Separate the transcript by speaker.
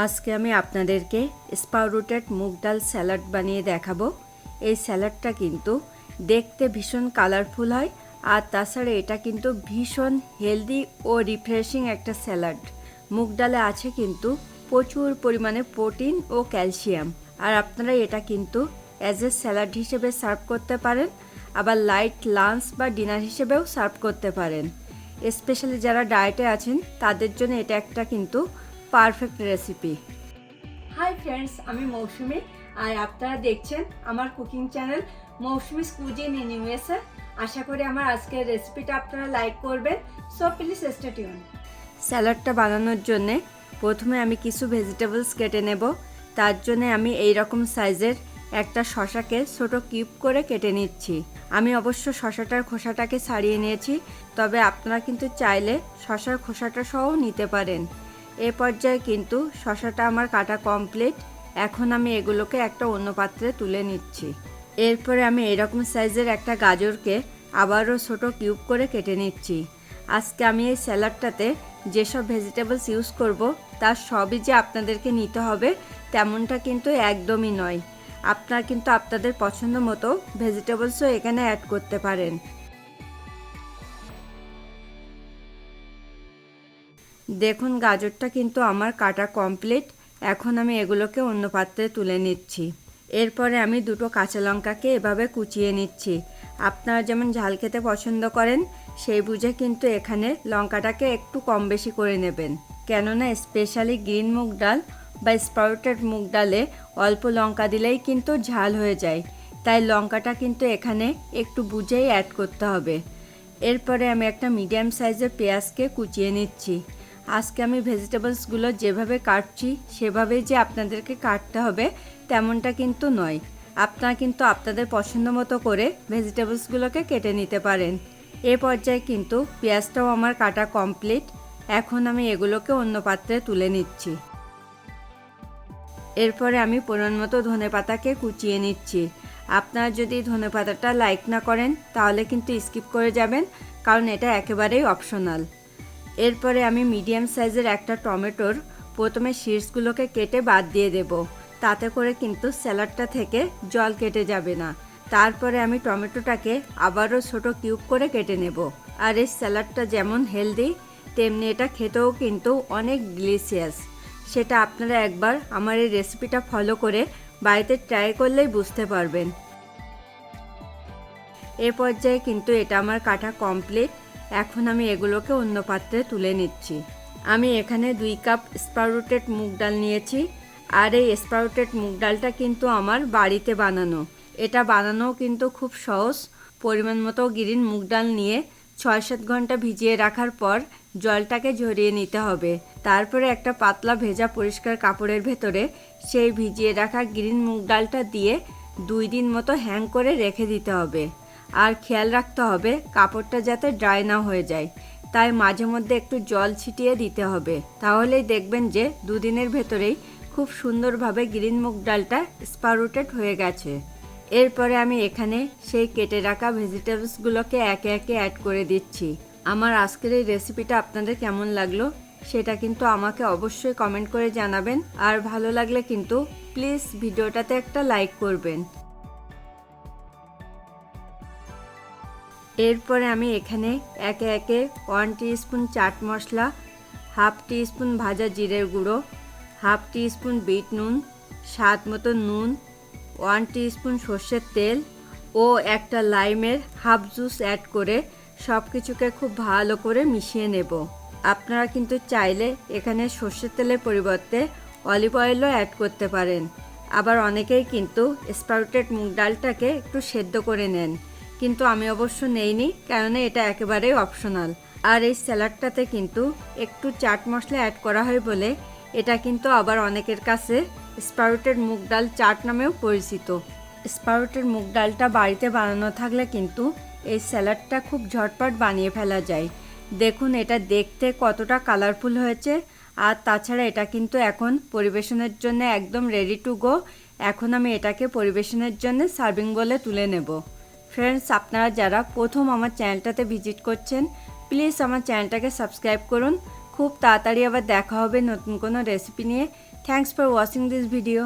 Speaker 1: আজকে আমি আপনাদেরকে স্পাউরুটেড মুগ ডাল স্যালাড বানিয়ে দেখাবো। এই স্যালাডটা কিন্তু দেখতে ভীষণ কালারফুল হয় আর তাছাড়া এটা কিন্তু ভীষণ হেলদি ও রিফ্রেশিং একটা স্যালাড। মুগ ডালে আছে কিন্তু প্রচুর পরিমাণে প্রোটিন ও ক্যালসিয়াম। আর আপনারা এটা কিন্তু অ্যাজ এ স্যালাড হিসেবে সার্ভ করতে পারেন, আবার লাইট লাঞ্চ বা ডিনার হিসেবেও সার্ভ করতে পারেন। স্পেশালি যারা ডায়েটে আছেন, তাদের জন্য এটা একটা কিন্তু পারফেক্ট রেসিপি হাই ফ্রেন্ডস আমি মৌসুমি আর আপনারা দেখছেন আমার cooking channel Mousumi cuisine in USA আশা করি আমার আজকের রেসিপিটা আপনারা লাইক করবেন সো প্লিজ স্টে টিউন স্যালাডটা বানানোর জন্যে প্রথমে আমি কিছু ভেজিটেবলস কেটে নেব। তার জন্য আমি এই রকম সাইজের একটা শশাকে ছোট কিউব করে কেটে নিচ্ছি। আমি অবশ্য শশাটার খোসাটাকে ছাড়িয়ে নিয়েছি তবে আপনারা কিন্তু চাইলে শশার খোসাটা সহ নিতে পারেন। এ পর্যায়ে কিন্তু শশাটা আমার কাটা কমপ্লিট এখন আমি এগুলোকে একটা অন্য পাত্রে তুলে নিচ্ছি। এরপরে আমি এরকম সাইজের একটা গাজরকে আবারও ছোট কিউব করে কেটে নিচ্ছি। আজকে আমি এই স্যালাডটাতে যেসব ভেজিটেবলস ইউজ করব, তার সবই যে আপনাদেরকে নিতে হবে তেমনটা কিন্তু একদমই নয়। আপনারা কিন্তু আপনাদের পছন্দ মতো ভেজিটেবলসও এখানে অ্যাড করতে পারেন। দেখুন, গাজরটা কিন্তু আমার কাটা কমপ্লিট এখন আমি এগুলোকে অন্য পাত্রে তুলে নিচ্ছি। এরপরে আমি দুটো কাঁচা লঙ্কাকে এভাবে কুচিয়ে নিচ্ছি। আপনারা যেমন ঝাল খেতে পছন্দ করেন, সেই বুঝে কিন্তু এখানে লঙ্কাটাকে একটু কম বেশি করে নেবেন। কেননা স্পেশালি গ্রিন মুগ ডাল বা স্প্রাউটেড মুগ ডালে অল্প লঙ্কা দিলেই কিন্তু ঝাল হয়ে যায়। তাই লঙ্কাটা কিন্তু এখানে একটু বুঝেই অ্যাড করতে হবে। এরপরে আমি একটা মিডিয়াম সাইজের পেঁয়াজকে কুচিয়ে নিচ্ছি। আজকে আমি ভেজিটেবলসগুলো যেভাবে কাটছি, সেভাবেই যে আপনাদেরকে কাটতে হবে, তেমনটা কিন্তু নয়। আপনারা কিন্তু আপনাদের পছন্দ মতো করে ভেজিটেবলসগুলোকে কেটে নিতে পারেন। এ পর্যায়ে কিন্তু পেঁয়াজটাও আমার কাটা কমপ্লিট। এখন আমি এগুলোকে অন্য পাত্রে তুলে নিচ্ছি। এরপরে আমি পরিমাণ মতো ধনে পাতাকে কুচিয়ে নিচ্ছি। আপনারা যদি ধনে পাতাটা লাইক না করেন, তাহলে কিন্তু স্কিপ করে যাবেন, কারণ এটা একেবারেই অপশনাল। এরপরে আমি মিডিয়াম সাইজের একটা টমেটোর প্রথমে শীর্ষগুলোকে কেটে বাদ দিয়ে দেব। তাতে করে কিন্তু স্যালাডটা থেকে জল কেটে যাবে না। তারপরে আমি টমেটোটাকে আবারও ছোট কিউব করে কেটে নেব। আর এই স্যালাডটা যেমন হেলদি, তেমনি এটা খেতেও কিন্তু অনেক ডিলিশিয়াস। সেটা আপনারা একবার আমার এই রেসিপিটা ফলো করে বাড়িতে ট্রাই করলেই বুঝতে পারবেন। এ পর্যায়ে কিন্তু এটা আমার কাটা কমপ্লিট। এখন আমি এগুলোকে অন্য পাত্রে তুলে নিচ্ছি। আমি এখানে দুই কাপ স্পাউটেড মুগ ডাল নিয়েছি, আর এই স্পাউটেড মুগ ডালটা কিন্তু আমার বাড়িতে বানানো। এটা বানানোও কিন্তু খুব সহজ। পরিমাণ মতো গ্রিন মুগ ডাল নিয়ে ছয় সাত ঘণ্টা ভিজিয়ে রাখার পর জলটাকে ঝরিয়ে নিতে হবে। তারপরে একটা পাতলা ভেজা পরিষ্কার কাপড়ের ভেতরে সেই ভিজিয়ে রাখা গ্রিন মুগ ডালটা দিয়ে দুই দিন মতো হ্যাং করে রেখে দিতে হবে। আর খেয়াল রাখতে হবে, কাপড়টা যাতে ড্রাই না হয়ে যায়। তাই মাঝে মধ্যে একটু জল ছিটিয়ে দিতে হবে। তাহলেই দেখবেন যে দুদিনের ভেতরেই খুব সুন্দরভাবে গ্রিন মুগ ডালটা স্পারুটেড হয়ে গেছে। এরপরে আমি এখানে সেই কেটে রাখা ভেজিটেবলসগুলোকে একে একে অ্যাড করে দিচ্ছি। আমার আজকের এই রেসিপিটা আপনাদের কেমন লাগল সেটা কিন্তু আমাকে অবশ্যই কমেন্ট করে জানাবেন। আর ভালো লাগলে কিন্তু প্লিজ ভিডিওটাতে একটা লাইক করবেন। এরপরে আমি এখানে একে একে one spoon chaat masala half spoon ভাজা জিরের গুঁড়ো হাফ স্পুন বিট নুন, স্বাদ মতো নুন ওয়ান স্পুন সর্ষের তেল ও একটা লাইমের হাফ জুস অ্যাড করে সব কিছুকে খুব ভালো করে মিশিয়ে নেব। আপনারা কিন্তু চাইলে এখানে সর্ষের তেলের পরিবর্তে অলিভ অয়েলও অ্যাড করতে পারেন। আবার অনেকেই কিন্তু স্পাউটেড মুগ ডালটাকে একটু সেদ্ধ করে নেন। কিন্তু আমি অবশ্য নেইনি, কেননা এটা একেবারেই অপশনাল আর এই স্যালাডটাতে কিন্তু একটু চাট মশলা অ্যাড করা হয় বলে, এটা কিন্তু আবার অনেকের কাছে স্পাউটেড মুগ ডাল চাট নামেও পরিচিত। স্পাউটেড মুগ ডালটা বাড়িতে বানানো থাকলে কিন্তু এই স্যালাডটা খুব ঝটপট বানিয়ে ফেলা যায়। দেখুন, এটা দেখতে কতটা কালারফুল হয়েছে, আর তাছাড়া এটা কিন্তু এখন পরিবেশনের জন্য একদম রেডি টু গো এখন আমি এটাকে পরিবেশনের জন্য সার্ভিং বলে তুলে নেব। ফ্রেন্ডস আপনারা যারা প্রথম আমার চ্যানেলটাতে ভিজিট করছেন প্লিজ আমার চ্যানেলটাকে সাবস্ক্রাইব করুন। খুব তাড়াতাড়ি আবার দেখা হবে নতুন কোনো রেসিপি নিয়ে। Thanks for watching this video